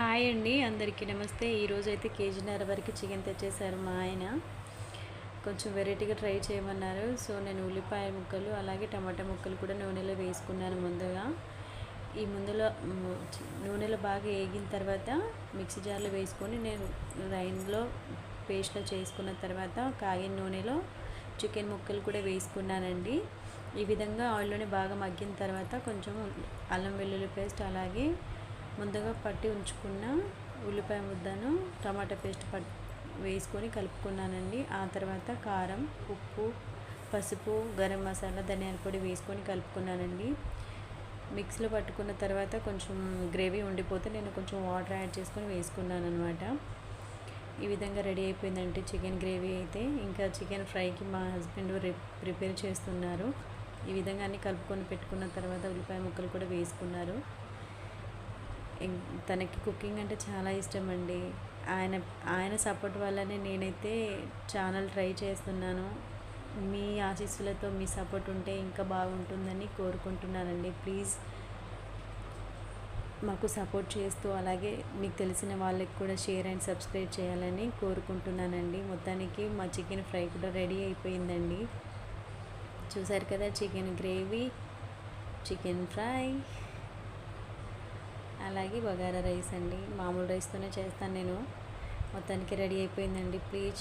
Hi అండి అందరికీ నమస్తే. ఈరోజు అయితే కేజీన్నర వరకు చికెన్ తెచ్చేసారు మా ఆయన. కొంచెం వెరైటీగా ట్రై చేయమన్నారు. సో నేను ఉల్లిపాయ ముక్కలు అలాగే టమాటా ముక్కలు కూడా నూనెలో వేసుకున్నాను ముందుగా. ఈ ముందులో నూనెలో బాగా వేగిన తర్వాత మిక్సీ జార్లో వేసుకొని నేను రైన్లో పేస్ట్లో చేసుకున్న తర్వాత కాగిన నూనెలో చికెన్ ముక్కలు కూడా వేసుకున్నానండి. ఈ విధంగా ఆయిల్లోనే బాగా మగ్గిన తర్వాత కొంచెం అల్లం వెల్లుల్లి పేస్ట్ అలాగే ముందుగా పట్టి ఉంచుకున్న ఉల్లిపాయ ముద్దను టమాటా పేస్ట్ పట్ వేసుకొని కలుపుకున్నానండి. ఆ తర్వాత కారం ఉప్పు పసుపు గరం మసాలా ధనియాల పొడి వేసుకొని కలుపుకున్నానండి. మిక్సీలో పట్టుకున్న తర్వాత కొంచెం గ్రేవీ ఉండిపోతే నేను కొంచెం వాటర్ యాడ్ చేసుకొని వేసుకున్నాను అనమాట ఈ విధంగా రెడీ అయిపోయిందంటే చికెన్ గ్రేవీ అయితే. ఇంకా చికెన్ ఫ్రైకి మా హస్బెండ్ ప్రిపేర్ చేస్తున్నారు. ఈ విధంగా అన్నీ కలుపుకొని పెట్టుకున్న తర్వాత ఉల్లిపాయ ముక్కలు కూడా వేసుకున్నారు. తనకి కుకింగ్ అంటే చాలా ఇష్టం అండి ఆయన ఆయన సపోర్ట్ వల్లనే నేనైతే ఛానల్ ట్రై చేస్తున్నాను. మీ ఆశీస్సులతో మీ సపోర్ట్ ఉంటే ఇంకా బాగుంటుందని కోరుకుంటున్నానండి. ప్లీజ్ మాకు సపోర్ట్ చేస్తూ అలాగే మీకు తెలిసిన వాళ్ళకి కూడా షేర్ అండ్ సబ్స్క్రైబ్ చేయాలని కోరుకుంటున్నానండి. మొత్తానికి మా చికెన్ ఫ్రై కూడా రెడీ అయిపోయిందండి. చూసారు కదా చికెన్ గ్రేవీ చికెన్ ఫ్రై. అలాగే బగారా రైస్ అండి. మామూలు రైస్తోనే చేస్తాను నేను. మొత్తానికి రెడీ అయిపోయిందండి. ప్లీజ్